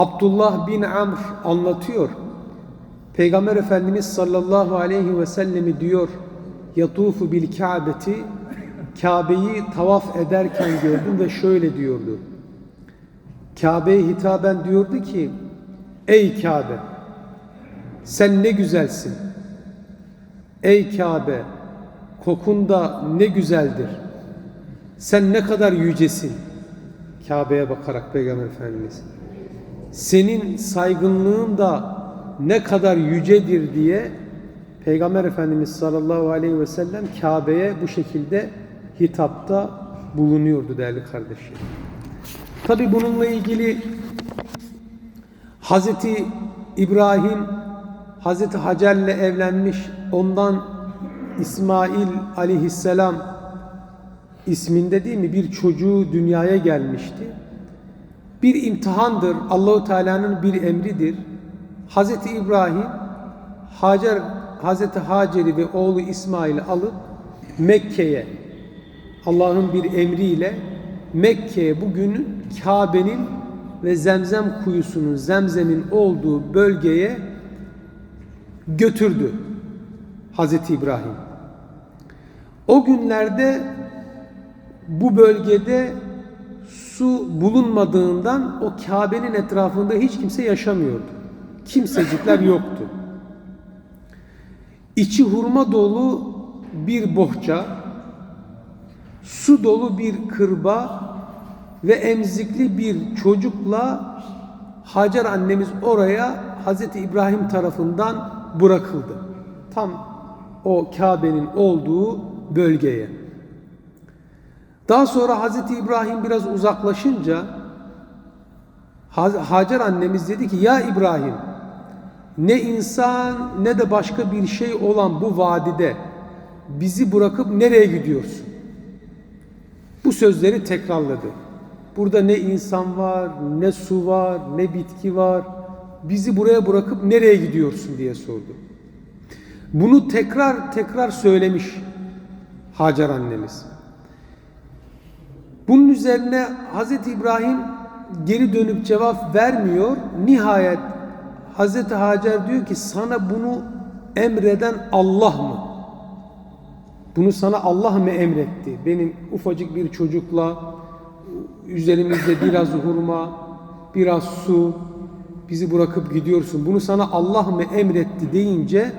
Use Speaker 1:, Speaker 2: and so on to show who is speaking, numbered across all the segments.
Speaker 1: Abdullah bin Amr anlatıyor. Peygamber Efendimiz sallallahu aleyhi ve sellemi diyor yatufu bil Ka'beti Kabe'yi tavaf ederken gördüm ve şöyle diyordu. Kabe'ye hitaben diyordu ki Ey Kabe sen ne güzelsin. Ey Kabe kokunda ne güzeldir. Sen ne kadar yücesin. Kabe'ye bakarak Peygamber Efendimiz. Senin saygınlığın da ne kadar yücedir diye Peygamber Efendimiz sallallahu aleyhi ve sellem Kabe'ye bu şekilde hitapta bulunuyordu değerli kardeşlerim. Tabi bununla ilgili Hazreti İbrahim Hazreti Hacer'le evlenmiş. Ondan İsmail aleyhisselam isminde değil mi bir çocuğu dünyaya gelmişti. Bir imtihandır. Allahu Teala'nın bir emridir. Hazreti İbrahim Hacer Hazreti Hacer'i ve oğlu İsmail'i alıp Mekke'ye Allah'ın bir emriyle Mekke'ye bugün Kabe'nin ve Zemzem kuyusunun Zemzem'in olduğu bölgeye götürdü Hazreti İbrahim. O günlerde bu bölgede su bulunmadığından o Kabe'nin etrafında hiç kimse yaşamıyordu. Kimsecikler yoktu. İçi hurma dolu bir bohça, su dolu bir kırba ve emzikli bir çocukla Hacer annemiz oraya Hazreti İbrahim tarafından bırakıldı. Tam o Kabe'nin olduğu bölgeye. Daha sonra Hazreti İbrahim biraz uzaklaşınca Hacer annemiz dedi ki ya İbrahim ne insan ne de başka bir şey olan bu vadide bizi bırakıp nereye gidiyorsun? Bu sözleri tekrarladı. Burada ne insan var, ne su var, ne bitki var. Bizi buraya bırakıp nereye gidiyorsun diye sordu. Bunu tekrar tekrar söylemiş Hacer annemiz. Bunun üzerine Hazreti İbrahim geri dönüp cevap vermiyor. Nihayet Hazreti Hacer diyor ki sana bunu emreden Allah mı? Bunu sana Allah mı emretti? Benim ufacık bir çocukla üzerimizde biraz hurma, biraz su bizi bırakıp gidiyorsun. Bunu sana Allah mı emretti deyince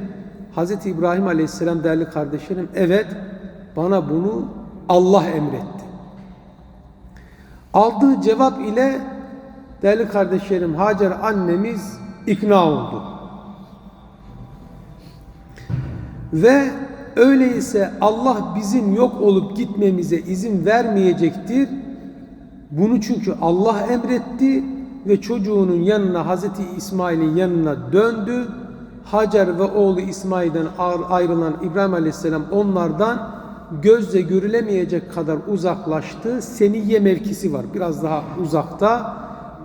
Speaker 1: Hazreti İbrahim Aleyhisselam değerli kardeşlerim evet bana bunu Allah emretti. Aldığı cevap ile değerli kardeşlerim Hacer annemiz ikna oldu. Ve öyleyse Allah bizim yok olup gitmemize izin vermeyecektir. Bunu çünkü Allah emretti ve çocuğunun yanına Hazreti İsmail'in yanına döndü. Hacer ve oğlu İsmail'den ayrılan İbrahim Aleyhisselam onlardan gözle görülemeyecek kadar uzaklaştı. Seniye mevkisi var biraz daha uzakta.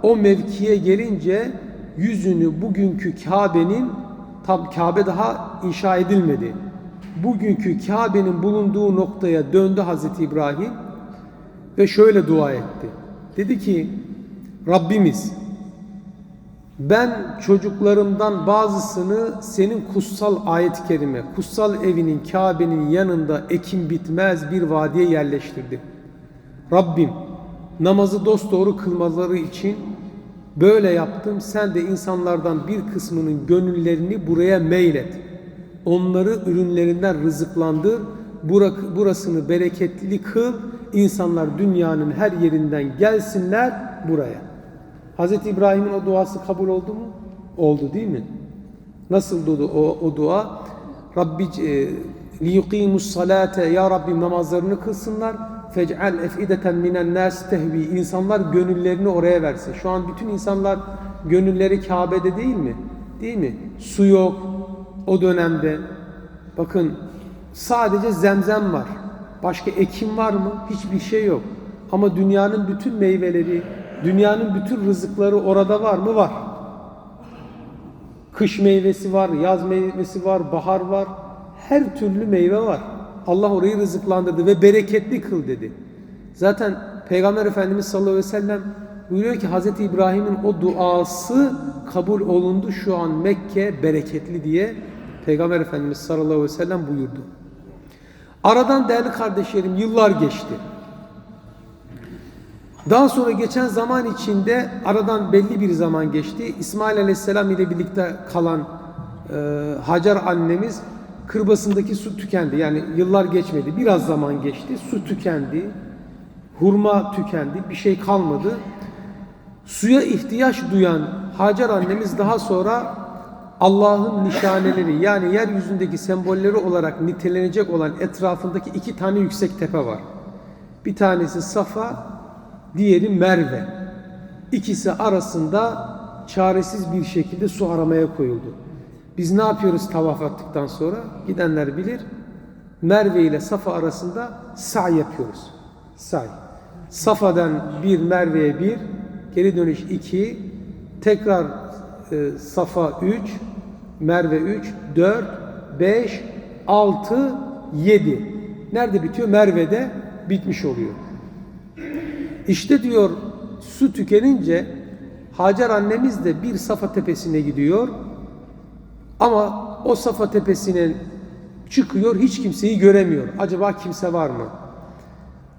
Speaker 1: O mevkiye gelince yüzünü bugünkü Kabe'nin tam Kabe daha inşa edilmedi. Bugünkü Kabe'nin bulunduğu noktaya döndü Hazreti İbrahim ve şöyle dua etti. Dedi ki Rabbimiz ben çocuklarımdan bazısını senin kutsal ayet-i kerime, kutsal evinin Kabe'nin yanında ekim bitmez bir vadiye yerleştirdim. Rabbim namazı dosdoğru kılmaları için böyle yaptım. Sen de insanlardan bir kısmının gönüllerini buraya meylet. Onları ürünlerinden rızıklandır. Burasını bereketli kıl. İnsanlar dünyanın her yerinden gelsinler buraya. Hz. İbrahim'in o duası kabul oldu mu? Oldu değil mi? Nasıl oldu o, o dua? Rabbi e, liyuqimus salate ya Rabbim namazlarını kılsınlar. Fec'al efideten minen nas tehvi. İnsanlar gönüllerini oraya versin. Şu an bütün insanlar gönülleri Kabe'de değil mi? Değil mi? Su yok o dönemde. Bakın sadece zemzem var. Başka ekim var mı? Hiçbir şey yok. Ama dünyanın bütün meyveleri, dünyanın bütün rızıkları orada var mı? Var. Kış meyvesi var, yaz meyvesi var, bahar var. Her türlü meyve var. Allah orayı rızıklandırdı ve bereketli kıl dedi. Zaten Peygamber Efendimiz sallallahu aleyhi ve sellem buyuruyor ki Hz. İbrahim'in o duası kabul olundu şu an Mekke bereketli diye Peygamber Efendimiz sallallahu aleyhi ve sellem buyurdu. Aradan değerli kardeşlerim yıllar geçti. Daha sonra geçen zaman içinde aradan belli bir zaman geçti. İsmail Aleyhisselam ile birlikte kalan e, Hacer annemiz kırbasındaki su tükendi. Yani yıllar geçmedi. Biraz zaman geçti. Su tükendi. Hurma tükendi. Bir şey kalmadı. Suya ihtiyaç duyan Hacer annemiz daha sonra Allah'ın nişaneleri yani yeryüzündeki sembolleri olarak nitelenecek olan etrafındaki iki tane yüksek tepe var. Bir tanesi Safa, diğeri Merve. İkisi arasında çaresiz bir şekilde su aramaya koyuldu. Biz ne yapıyoruz tavaf attıktan sonra? Gidenler bilir. Merve ile Safa arasında say yapıyoruz. Say. Safa'dan bir Merve'ye bir, geri dönüş iki, tekrar e, Safa üç, Merve üç, dört, beş, altı, yedi. Nerede bitiyor? Merve'de bitmiş oluyor. İşte diyor su tükenince Hacer annemiz de bir Safa tepesine gidiyor. Ama o Safa tepesine çıkıyor hiç kimseyi göremiyor. Acaba kimse var mı?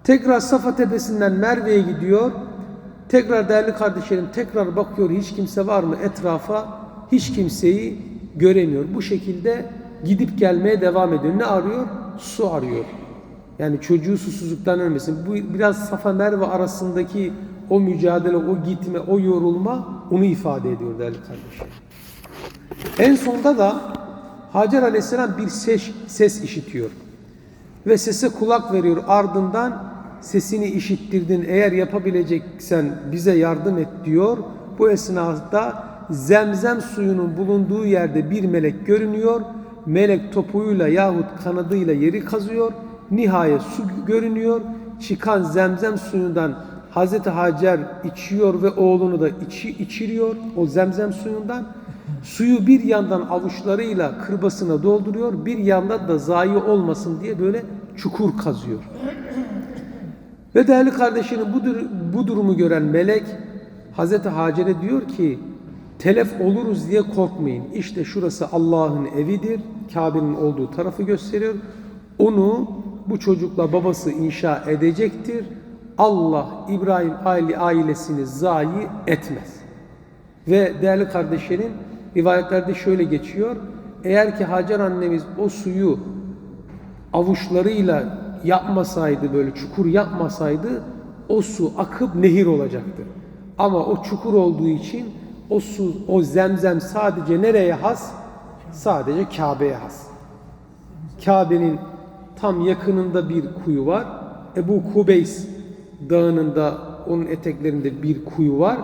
Speaker 1: Tekrar Safa tepesinden Merve'ye gidiyor. Tekrar değerli kardeşlerim tekrar bakıyor hiç kimse var mı etrafa hiç kimseyi göremiyor. Bu şekilde gidip gelmeye devam ediyor. Ne arıyor? Su arıyor. Yani çocuğu susuzluktan ölmesin. Bu biraz Safa Merve arasındaki o mücadele, o gitme, o yorulma onu ifade ediyor değerli kardeşlerim. En sonda da Hacer Aleyhisselam bir ses, ses işitiyor. Ve sese kulak veriyor. Ardından sesini işittirdin eğer yapabileceksen bize yardım et diyor. Bu esnada zemzem suyunun bulunduğu yerde bir melek görünüyor. Melek topuyla yahut kanadıyla yeri kazıyor. Nihayet su görünüyor. Çıkan zemzem suyundan Hazreti Hacer içiyor ve oğlunu da içi, içiriyor o zemzem suyundan. Suyu bir yandan avuçlarıyla kırbasına dolduruyor, bir yandan da zayi olmasın diye böyle çukur kazıyor. Ve değerli kardeşlerim bu, bu durumu gören melek Hazreti Hacer'e diyor ki telef oluruz diye korkmayın. İşte şurası Allah'ın evidir. Kabe'nin olduğu tarafı gösteriyor. Onu bu çocukla babası inşa edecektir. Allah İbrahim aile ailesini zayi etmez. Ve değerli kardeşlerim rivayetlerde şöyle geçiyor. Eğer ki Hacer annemiz o suyu avuçlarıyla yapmasaydı böyle çukur yapmasaydı o su akıp nehir olacaktı. Ama o çukur olduğu için o su, o zemzem sadece nereye has? Sadece Kabe'ye has. Kabe'nin tam yakınında bir kuyu var. Ebu Kubeys dağının da onun eteklerinde bir kuyu var.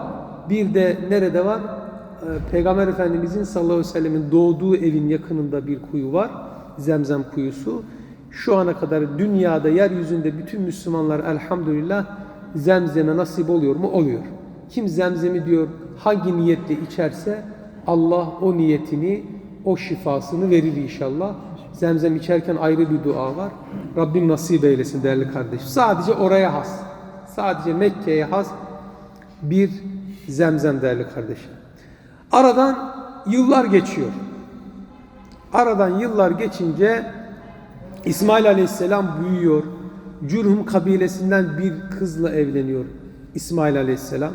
Speaker 1: Bir de nerede var? Ee, Peygamber Efendimizin sallallahu aleyhi ve sellemin doğduğu evin yakınında bir kuyu var. Zemzem kuyusu. Şu ana kadar dünyada, yeryüzünde bütün Müslümanlar elhamdülillah zemzeme nasip oluyor mu? Oluyor. Kim zemzemi diyor hangi niyetle içerse Allah o niyetini, o şifasını verir inşallah. Zemzem içerken ayrı bir dua var. Rabbim nasip eylesin değerli kardeşim. Sadece oraya has. Sadece Mekke'ye has bir zemzem değerli kardeşim. Aradan yıllar geçiyor. Aradan yıllar geçince İsmail Aleyhisselam büyüyor. Cürhum kabilesinden bir kızla evleniyor İsmail Aleyhisselam.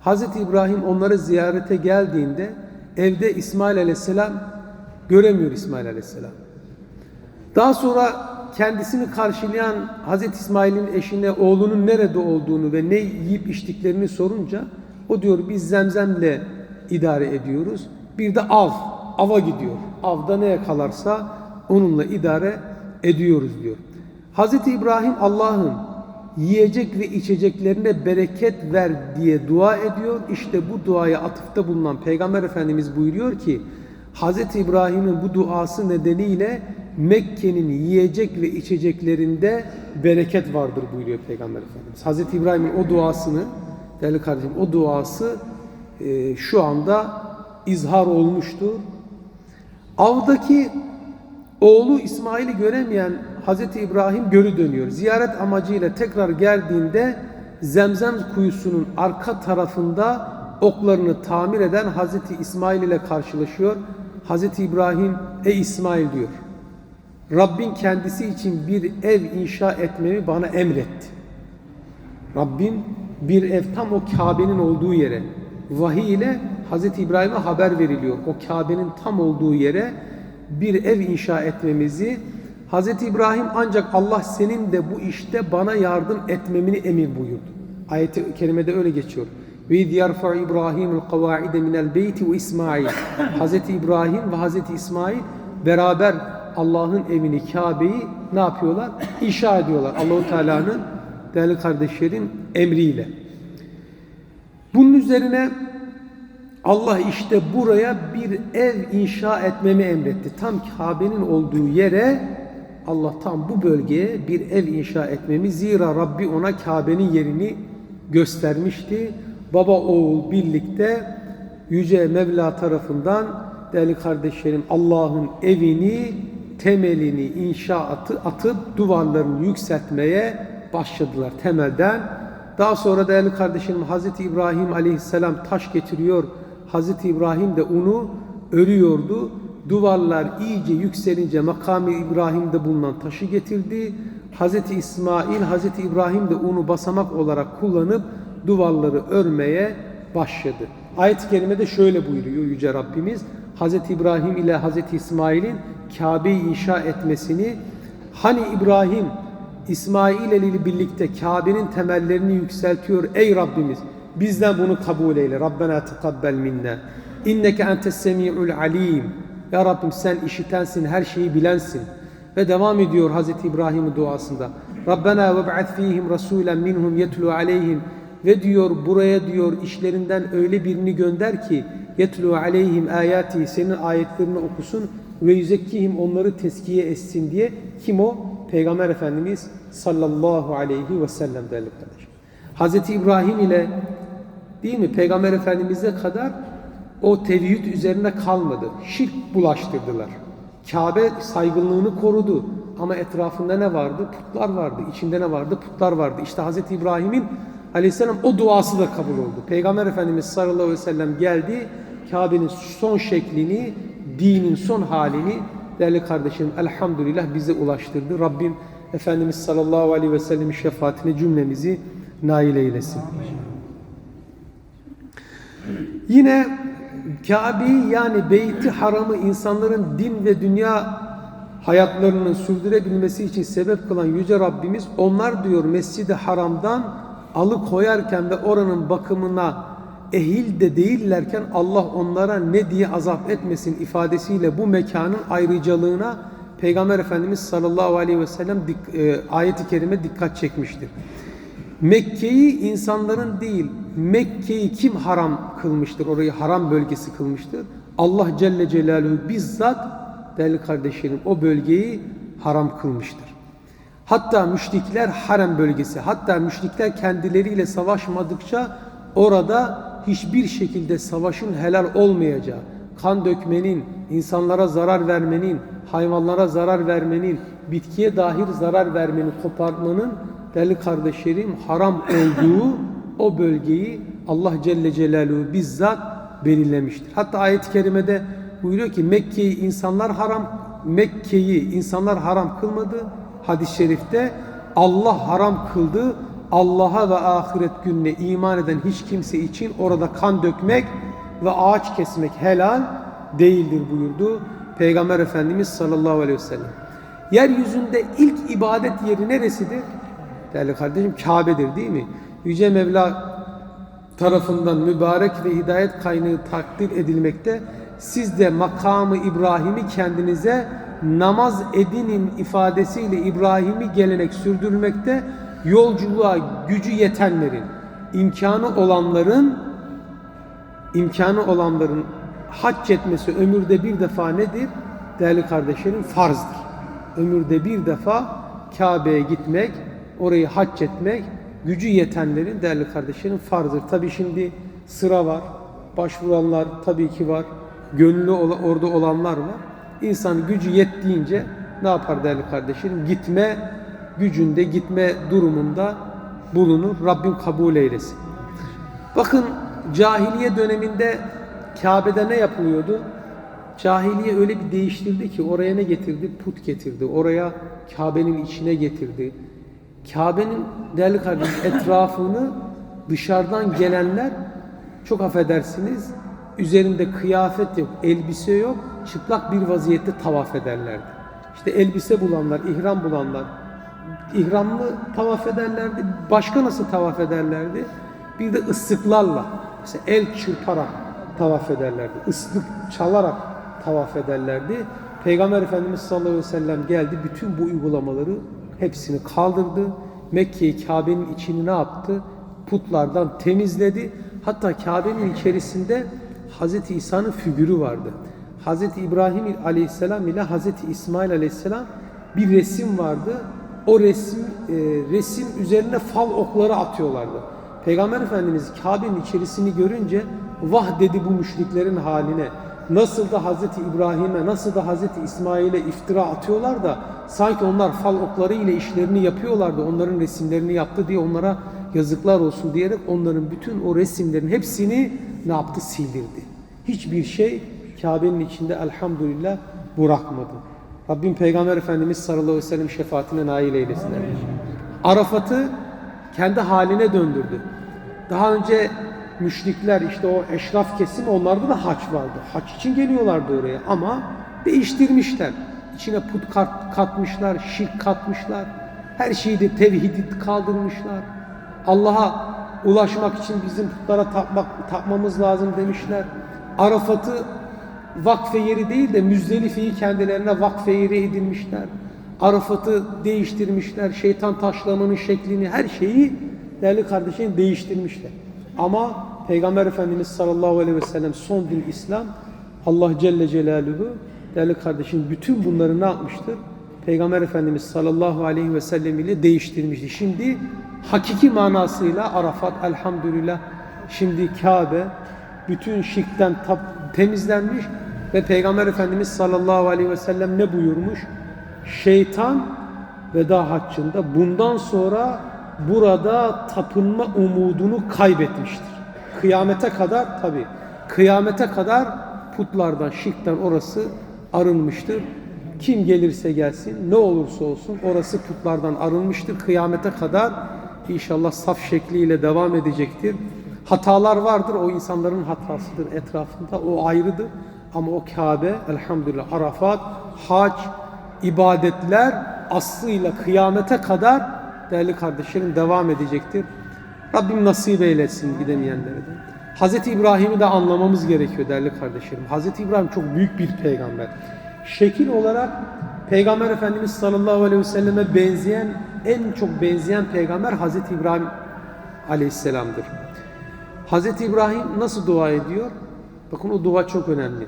Speaker 1: Hazreti İbrahim onları ziyarete geldiğinde evde İsmail Aleyhisselam göremiyor İsmail Aleyhisselam. Daha sonra kendisini karşılayan Hazreti İsmail'in eşine oğlunun nerede olduğunu ve ne yiyip içtiklerini sorunca o diyor biz zemzemle idare ediyoruz. Bir de av, ava gidiyor. Avda ne yakalarsa onunla idare ediyoruz diyor. Hazreti İbrahim Allah'ın yiyecek ve içeceklerine bereket ver diye dua ediyor. İşte bu duaya atıfta bulunan Peygamber Efendimiz buyuruyor ki Hazreti İbrahim'in bu duası nedeniyle Mekke'nin yiyecek ve içeceklerinde bereket vardır buyuruyor Peygamber Efendimiz. Hazreti İbrahim'in o duasını değerli kardeşim o duası e, şu anda izhar olmuştur. Avdaki oğlu İsmail'i göremeyen Hazreti İbrahim geri dönüyor. Ziyaret amacıyla tekrar geldiğinde Zemzem kuyusunun arka tarafında oklarını tamir eden Hazreti İsmail ile karşılaşıyor. Hazreti İbrahim ey İsmail diyor. Rabbin kendisi için bir ev inşa etmemi bana emretti. Rabbim bir ev tam o Kabe'nin olduğu yere vahiy ile Hazreti İbrahim'e haber veriliyor. O Kabe'nin tam olduğu yere bir ev inşa etmemizi Hazreti İbrahim ancak Allah senin de bu işte bana yardım etmemini emir buyurdu. Ayet-i kerimede öyle geçiyor. Ve iz yerfa İbrahimul kavaide minel beyti ve İsmail. Hazreti İbrahim ve Hazreti İsmail beraber Allah'ın evini Kabe'yi ne yapıyorlar? İnşa ediyorlar. Allahu Teala'nın değerli kardeşlerin emriyle. Bunun üzerine Allah işte buraya bir ev inşa etmemi emretti. Tam Kabe'nin olduğu yere Allah tam bu bölgeye bir ev inşa etmemi zira Rabbi ona Kabe'nin yerini göstermişti. Baba oğul birlikte Yüce Mevla tarafından değerli kardeşlerim Allah'ın evini temelini inşaatı atıp duvarlarını yükseltmeye başladılar temelden. Daha sonra değerli kardeşlerim Hazreti İbrahim aleyhisselam taş getiriyor. Hazreti İbrahim de onu örüyordu. Duvarlar iyice yükselince makamı İbrahim'de bulunan taşı getirdi. Hazreti İsmail, Hazreti İbrahim de onu basamak olarak kullanıp duvarları örmeye başladı. Ayet-i kerimede şöyle buyuruyor Yüce Rabbimiz. Hazreti İbrahim ile Hazreti İsmail'in Kabe'yi inşa etmesini hani İbrahim İsmail ile birlikte Kabe'nin temellerini yükseltiyor. Ey Rabbimiz bizden bunu kabul eyle. Rabbena tekabbel minna. İnneke entes semi'ul alim. Ya Rabbim sen işitensin, her şeyi bilensin. Ve devam ediyor Hazreti İbrahim'in duasında. Rabbena ve ba'ath fihim rasulen minhum yetlu aleyhim. Ve diyor buraya diyor işlerinden öyle birini gönder ki yetlu aleyhim ayati senin ayetlerini okusun ve yüzekkihim onları teskiye etsin diye kim o? Peygamber Efendimiz sallallahu aleyhi ve sellem değerli kardeşim. Hazreti İbrahim ile değil mi Peygamber Efendimiz'e kadar o tevhid üzerine kalmadı. Şirk bulaştırdılar. Kabe saygınlığını korudu. Ama etrafında ne vardı? Putlar vardı. İçinde ne vardı? Putlar vardı. İşte Hazreti İbrahim'in aleyhisselam o duası da kabul oldu. Peygamber Efendimiz sallallahu aleyhi ve sellem geldi. Kabe'nin son şeklini, dinin son halini değerli kardeşim elhamdülillah bize ulaştırdı. Rabbim Efendimiz sallallahu aleyhi ve sellemin şefaatine cümlemizi nail eylesin. Yine Kabe'yi yani Beyti Haram'ı insanların din ve dünya hayatlarını sürdürebilmesi için sebep kılan Yüce Rabbimiz onlar diyor Mescid-i Haram'dan alıkoyarken ve oranın bakımına ehil de değillerken Allah onlara ne diye azap etmesin ifadesiyle bu mekanın ayrıcalığına Peygamber Efendimiz sallallahu aleyhi ve sellem e, ayeti kerime dikkat çekmiştir. Mekke'yi insanların değil, Mekke'yi kim haram kılmıştır? Orayı haram bölgesi kılmıştır. Allah Celle Celaluhu bizzat değerli kardeşlerim o bölgeyi haram kılmıştır. Hatta müşrikler harem bölgesi, hatta müşrikler kendileriyle savaşmadıkça orada hiçbir şekilde savaşın helal olmayacağı, kan dökmenin, insanlara zarar vermenin, hayvanlara zarar vermenin, bitkiye dahil zarar vermenin, kopartmanın değerli kardeşlerim haram olduğu o bölgeyi Allah Celle Celaluhu bizzat belirlemiştir. Hatta ayet-i kerimede buyuruyor ki Mekke'yi insanlar haram Mekke'yi insanlar haram kılmadı. Hadis-i şerifte Allah haram kıldı. Allah'a ve ahiret gününe iman eden hiç kimse için orada kan dökmek ve ağaç kesmek helal değildir buyurdu Peygamber Efendimiz sallallahu aleyhi ve sellem. Yeryüzünde ilk ibadet yeri neresidir? Değerli kardeşim Kabe'dir değil mi? Yüce Mevla tarafından mübarek ve hidayet kaynağı takdir edilmekte. Siz de makamı İbrahim'i kendinize namaz edinin ifadesiyle İbrahim'i gelenek sürdürmekte yolculuğa gücü yetenlerin, imkanı olanların imkanı olanların hac etmesi ömürde bir defa nedir? Değerli kardeşlerim farzdır. Ömürde bir defa Kabe'ye gitmek, orayı hac etmek gücü yetenlerin değerli kardeşlerim farzdır. Tabi şimdi sıra var, başvuranlar tabii ki var, gönüllü orada olanlar var. İnsan gücü yettiğince ne yapar değerli kardeşlerim? Gitme gücünde, gitme durumunda bulunur. Rabbim kabul eylesin. Bakın cahiliye döneminde Kabe'de ne yapılıyordu? Cahiliye öyle bir değiştirdi ki oraya ne getirdi? Put getirdi. Oraya Kabe'nin içine getirdi. Kabe'nin değerli kardeşim etrafını dışarıdan gelenler çok affedersiniz üzerinde kıyafet yok, elbise yok, çıplak bir vaziyette tavaf ederlerdi. İşte elbise bulanlar, ihram bulanlar ihramlı tavaf ederlerdi. Başka nasıl tavaf ederlerdi? Bir de ıslıklarla, mesela el çırparak tavaf ederlerdi. Islık çalarak tavaf ederlerdi. Peygamber Efendimiz sallallahu aleyhi ve sellem geldi. Bütün bu uygulamaları hepsini kaldırdı. Mekke'yi Kabe'nin içini ne yaptı? Putlardan temizledi. Hatta Kabe'nin içerisinde Hazreti İsa'nın figürü vardı. Hazreti İbrahim aleyhisselam ile Hazreti İsmail aleyhisselam bir resim vardı. O resim e, resim üzerine fal okları atıyorlardı. Peygamber Efendimiz Kabe'nin içerisini görünce vah dedi bu müşriklerin haline. Nasıl da Hazreti İbrahim'e, nasıl da Hazreti İsmail'e iftira atıyorlar da sanki onlar fal okları ile işlerini yapıyorlardı. Onların resimlerini yaptı diye onlara yazıklar olsun diyerek onların bütün o resimlerin hepsini ne yaptı? Sildirdi. Hiçbir şey Kabe'nin içinde elhamdülillah bırakmadı. Rabbim Peygamber Efendimiz sallallahu aleyhi ve sellem şefaatine nail eylesin. Arafat'ı kendi haline döndürdü. Daha önce müşrikler işte o eşraf kesim onlarda da haç vardı. Haç için geliyorlardı oraya ama değiştirmişler. İçine put kat, katmışlar, şirk katmışlar. Her şeyi de tevhidi kaldırmışlar. Allah'a ulaşmak için bizim putlara tapmak, tapmamız lazım demişler. Arafat'ı vakfe yeri değil de Müzdelife'yi kendilerine vakfe yeri edinmişler. Arafat'ı değiştirmişler. Şeytan taşlamanın şeklini, her şeyi değerli kardeşlerim değiştirmişler. Ama Peygamber Efendimiz sallallahu aleyhi ve sellem son din İslam. Allah Celle Celaluhu değerli kardeşim bütün bunları ne yapmıştır? Peygamber Efendimiz sallallahu aleyhi ve sellem ile değiştirmişti. Şimdi hakiki manasıyla Arafat elhamdülillah şimdi Kabe bütün şirkten temizlenmiş ve Peygamber Efendimiz sallallahu aleyhi ve sellem ne buyurmuş? Şeytan veda haccında bundan sonra burada tapınma umudunu kaybetmiştir. Kıyamete kadar tabi kıyamete kadar putlardan, şirkten orası arınmıştır. Kim gelirse gelsin, ne olursa olsun orası putlardan arınmıştır. Kıyamete kadar inşallah saf şekliyle devam edecektir. Hatalar vardır, o insanların hatasıdır etrafında, o ayrıdır. Ama o Kabe, elhamdülillah Arafat, hac, ibadetler aslıyla kıyamete kadar değerli kardeşlerim devam edecektir. Rabbim nasip eylesin gidemeyenlere de. Hazreti İbrahim'i de anlamamız gerekiyor değerli kardeşlerim. Hazreti İbrahim çok büyük bir peygamber. Şekil olarak Peygamber Efendimiz sallallahu aleyhi ve selleme benzeyen, en çok benzeyen peygamber Hazreti İbrahim aleyhisselamdır. Hazreti İbrahim nasıl dua ediyor? Bakın o dua çok önemli.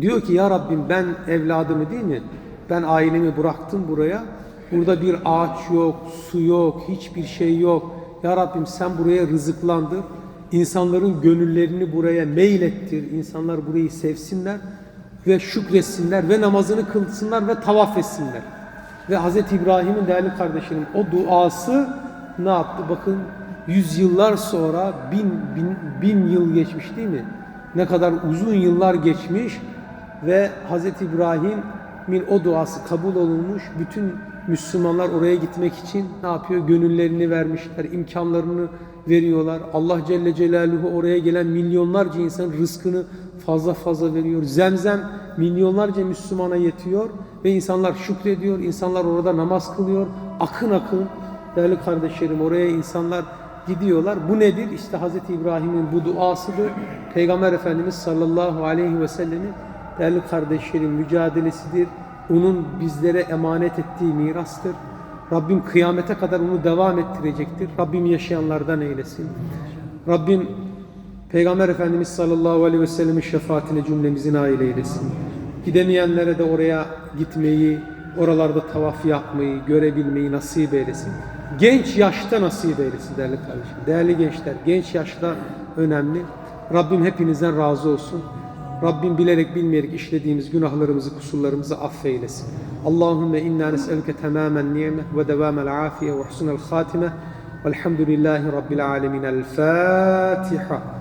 Speaker 1: Diyor ki ya Rabbim ben evladımı değil mi? Ben ailemi bıraktım buraya. Burada bir ağaç yok, su yok, hiçbir şey yok. Ya Rabbim sen buraya rızıklandır. İnsanların gönüllerini buraya meylettir. İnsanlar burayı sevsinler ve şükretsinler ve namazını kılsınlar ve tavaf etsinler. Ve Hz. İbrahim'in değerli kardeşlerim o duası ne yaptı? Bakın yüzyıllar sonra bin, bin, bin yıl geçmiş değil mi? Ne kadar uzun yıllar geçmiş ve Hz. İbrahim'in o duası kabul olunmuş. Bütün Müslümanlar oraya gitmek için ne yapıyor? Gönüllerini vermişler, imkanlarını veriyorlar. Allah Celle Celaluhu oraya gelen milyonlarca insanın rızkını fazla fazla veriyor. Zemzem milyonlarca Müslümana yetiyor ve insanlar şükrediyor. İnsanlar orada namaz kılıyor. Akın akın değerli kardeşlerim oraya insanlar gidiyorlar. Bu nedir? İşte Hz. İbrahim'in bu duasıdır. Peygamber Efendimiz sallallahu aleyhi ve sellemin değerli kardeşlerim mücadelesidir. Onun bizlere emanet ettiği mirastır. Rabbim kıyamete kadar onu devam ettirecektir. Rabbim yaşayanlardan eylesin. Rabbim Peygamber Efendimiz sallallahu aleyhi ve sellemin şefaatine cümlemizi nail eylesin. Gidemeyenlere de oraya gitmeyi, oralarda tavaf yapmayı, görebilmeyi nasip eylesin. Genç yaşta nasip eylesin değerli kardeşim. Değerli gençler, genç yaşta önemli. Rabbim hepinizden razı olsun. Rabbim bilerek bilmeyerek işlediğimiz günahlarımızı, kusurlarımızı affeylesin. Allahümme inna nes'eluke tamamen ni'me ve devamel afiye ve husnel hatime Velhamdülillahi Rabbil alemin. El Fatiha.